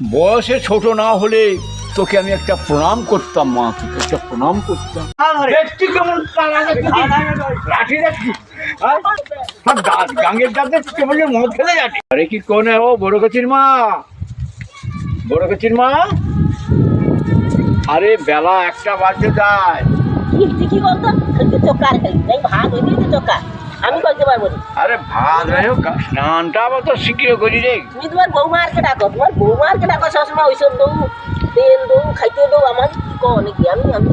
বয়সে ছোট না হলে তোকে আমি একটা প্রণাম করতাম মা তোকে একটা প্রণাম করতাম। দেখছি কেমন হ্যাঁ? গাঙ্গের দাঁতে কেমন মদ খেলে যাচ্ছে আরে কি কোনে ও বড় কচির মা? বড় কচির মা? আরে বেলা একটা বাজতে যায়। কি বলতো? চোকার। আমি করতে পারব না। আরে ভাত হয়ে হোক স্নানটা আবার তো শীঘ্র করি রে। তুমি তোমার বৌমারকে ডাকো তোমার বৌমারকে ডাকো সবসময় ওইসব দৌ তেল দৌ খাইতে দৌ আমার কি নাকি? আমি আমি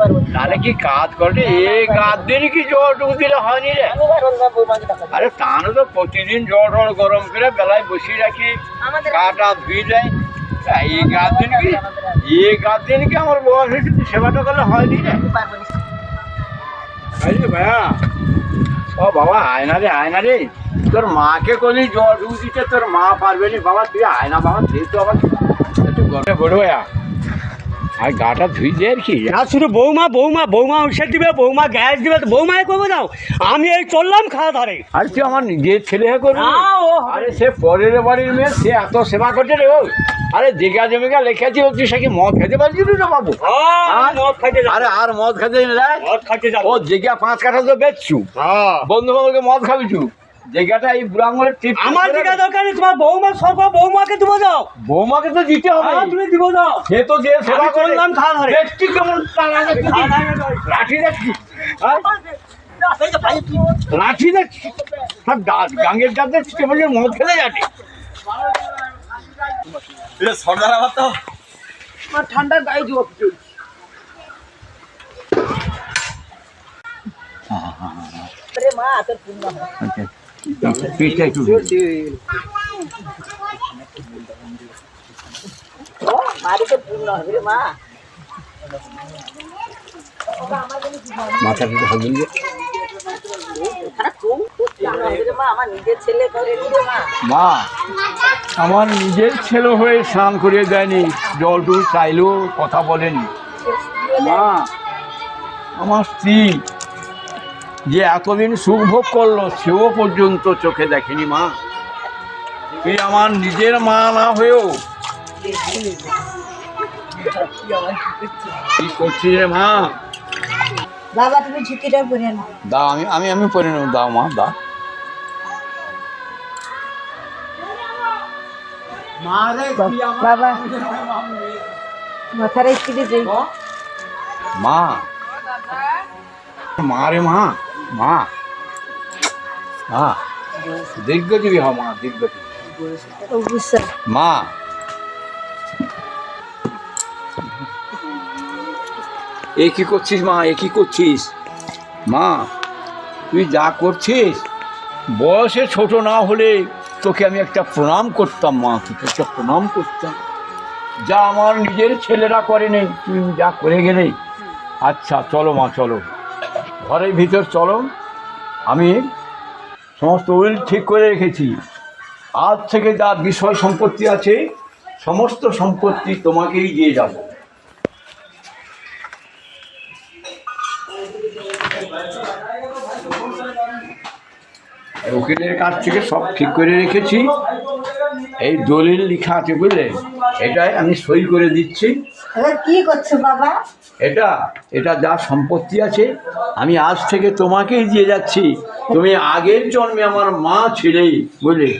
পারব। তাহলে কি কাজ করে এই কাজ দিন কি জ্বর টুকু দিলে হয়নি রে? বৌমাকে আরে তা না তো প্রতিদিন জ্বর টর গরম করে বেলায় বসিয়ে রাখি। কাটা ধুই দেয়। এই গাছ দিন কি? এই গাছ দিন কি? আমার বয়স সেবাটা করলে হয়নি রে। আরে ভাইয়া। ও বাবা, আয়না রে আয়না রে। তোর মাকে কলি জ্বর ঢুক দিতে তোর মা পারবে নি। বাবা, তুই আয়না বাবা তুই তো আবার। একটু গরমে বড় ভাইয়া। আর গাটা ধুই দে আর কি। না শুধু বৌমা বৌমা বৌমা ঔষধ দিবে বৌমা গ্যাস দিবে তো বৌমায় করব দাও আমি এই চললাম খাওয়া ধারে। আর তুই আমার নিজের ছেলে হয়ে করবি? না, ও আরে সে পরের বাড়ির মেয়ে সে এত সেবা করছে রে ও। আরে জেগা জমিকা লেখেছি ও তুই সে কি মদ খেতে পারছিস না বাবু? হ্যাঁ, যাব। আরে আর মদ খেতে না মদ খাইতে যাব। ও জেগা পাঁচ কাঠা তো বেচছু। হ্যাঁ। বন্ধু বান্ধবকে মদ খাবিছু জেগাটা এই বুড়া আঙুলের টিপ আমার দিকে দরকার নেই তোমার বৌমা সর্ব বৌমাকে দিব দাও বৌমাকে তো দিতে হবে। হ্যাঁ, তুমি দিব দাও সে তো যে সেবা আমি করে। চললাম খাওয়া ধারে। দেখছি কেমন টানা দেখছি। লাঠি দেখছি। হ্যাঁ? লাঠি দেখছি। গাঙ্গের দেখছি কেমন মদ খেলে যাচ্ছে। সর্দার আবার তো। আমার ঠান্ডার গায়ে জোর তোর হয় পিঠটা একটু ও বাড়িতে পূর্ণ হবে রে মা একটু হাত দিয়ে খারাপ খুব পূর্ণ হবে রে মা আমার নিজের ছেলে করে নি রে মা মা আমার নিজের ছেলে হয়ে স্নান করিয়ে দেয়নি জলটু চাইলেও কথা বলেনি। মা, আমার স্ত্রী যে এতদিন সুখ ভোগ করল সেও পর্যন্ত চোখে দেখেনি মা। তুই আমার নিজের মা না হয়েও কি করছিস রে মা? বাবা তুমি ঝুঁকিটা পরে নাও। দাও আমি আমি আমি পরে নেব। দাও মা দাও। বাবা মাথার একটু মা। মা রে মা। মা। মা দিগ্গজীবী হ মা বুঝছ মা। এ কি করছিস মা, এ কি করছিস? মা, তুই যা করছিস, বয়সে ছোট না হলে তোকে আমি একটা প্রণাম করতাম মা, তোকে একটা প্রণাম করতাম। যা আমার নিজের ছেলেরা করেনি, তুই যা করে গেলে। আচ্ছা চলো মা, চলো। ঘরের ভিতর চলো আমি সমস্ত উইল ঠিক করে রেখেছি। আজ থেকে যা বিষয় সম্পত্তি আছে, সমস্ত সম্পত্তি তোমাকেই দিয়ে যাব। উকিলের কাছ থেকে সব ঠিক করে রেখেছি। এই দলিল লিখা আছে বুঝলে? এটাই আমি সই করে দিচ্ছি। কি করছ বাবা? এটা এটা যা সম্পত্তি আছে আমি আজ থেকে তোমাকেই দিয়ে যাচ্ছি। তুমি আগের জন্মে আমার মা ছিলেই বুঝলে?